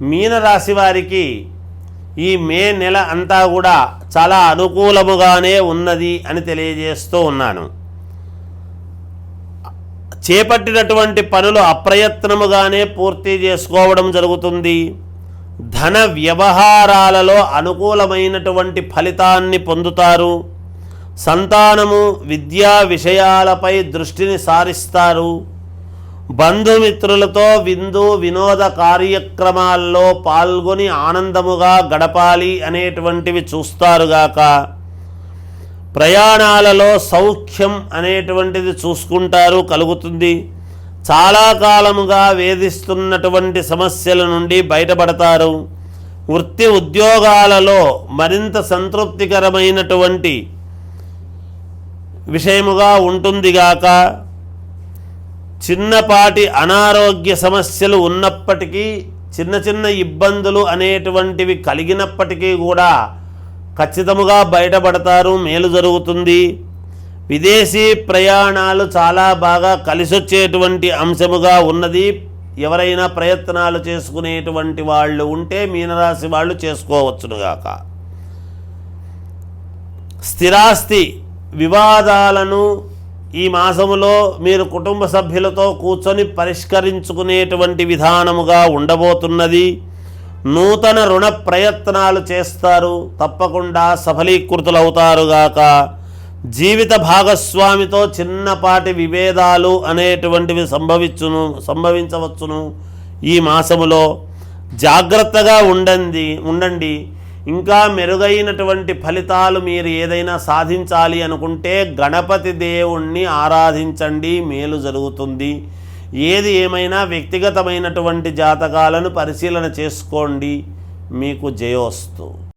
మీనరాశి వారికి ఈ మే నెల అంతా కూడా చాలా అనుకూలముగానే ఉన్నది అని తెలియజేస్తూ ఉన్నాను. చేపట్టినటువంటి పనులు అప్రయత్నముగానే పూర్తి చేసుకోవడం జరుగుతుంది. ధన వ్యవహారాలలో అనుకూలమైనటువంటి ఫలితాన్ని పొందుతారు. సంతానము విద్యా విషయాలపై దృష్టిని సారిస్తారు. బంధుమిత్రులతో విందు వినోద కార్యక్రమాల్లో పాల్గొని ఆనందముగా గడపాలి అనేటువంటివి చూస్తారుగాక ప్రయాణాలలో సౌఖ్యం అనేటువంటిది చూసుకుంటారు కలుగుతుంది. చాలా కాలముగా వేధిస్తున్నటువంటి సమస్యల నుండి బయటపడతారు. వృత్తి ఉద్యోగాలలో మరింత సంతృప్తికరమైనటువంటి విషయముగా ఉంటుందిగాక చిన్నపాటి అనారోగ్య సమస్యలు ఉన్నప్పటికీ చిన్న చిన్న ఇబ్బందులు అనేటువంటివి కలిగినప్పటికీ కూడా ఖచ్చితముగా బయటపడతారు మేలు జరుగుతుంది. విదేశీ ప్రయాణాలు చాలా బాగా కలిసొచ్చేటువంటి అంశముగా ఉన్నది. ఎవరైనా ప్రయత్నాలు చేసుకునేటువంటి వాళ్ళు ఉంటే మీనరాశి వాళ్ళు చేసుకోవచ్చునుగాక స్థిరాస్తి వివాదాలను ఈ మాసములో మీరు కుటుంబ సభ్యులతో కూర్చొని పరిష్కరించుకునేటువంటి విధానముగా ఉండబోతున్నది నూతన రుణ ప్రయత్నాలు చేస్తారు. తప్పకుండా సఫలీకృతులవుతారుగాక జీవిత భాగస్వామితో చిన్నపాటి విభేదాలు అనేటువంటివి సంభవించును సంభవించవచ్చును ఈ మాసములో. జాగ్రత్తగా ఉండండి ఉండండి. ఇంకా మెరుగైనటువంటి ఫలితాలు మీరు ఏదైనా సాధించాలి అనుకుంటే గణపతి దేవుణ్ణి ఆరాధించండి మేలు జరుగుతుంది. ఏది ఏమైనా వ్యక్తిగతమైనటువంటి జాతకాలను పరిశీలన చేసుకోండి. మీకు జయోస్తు.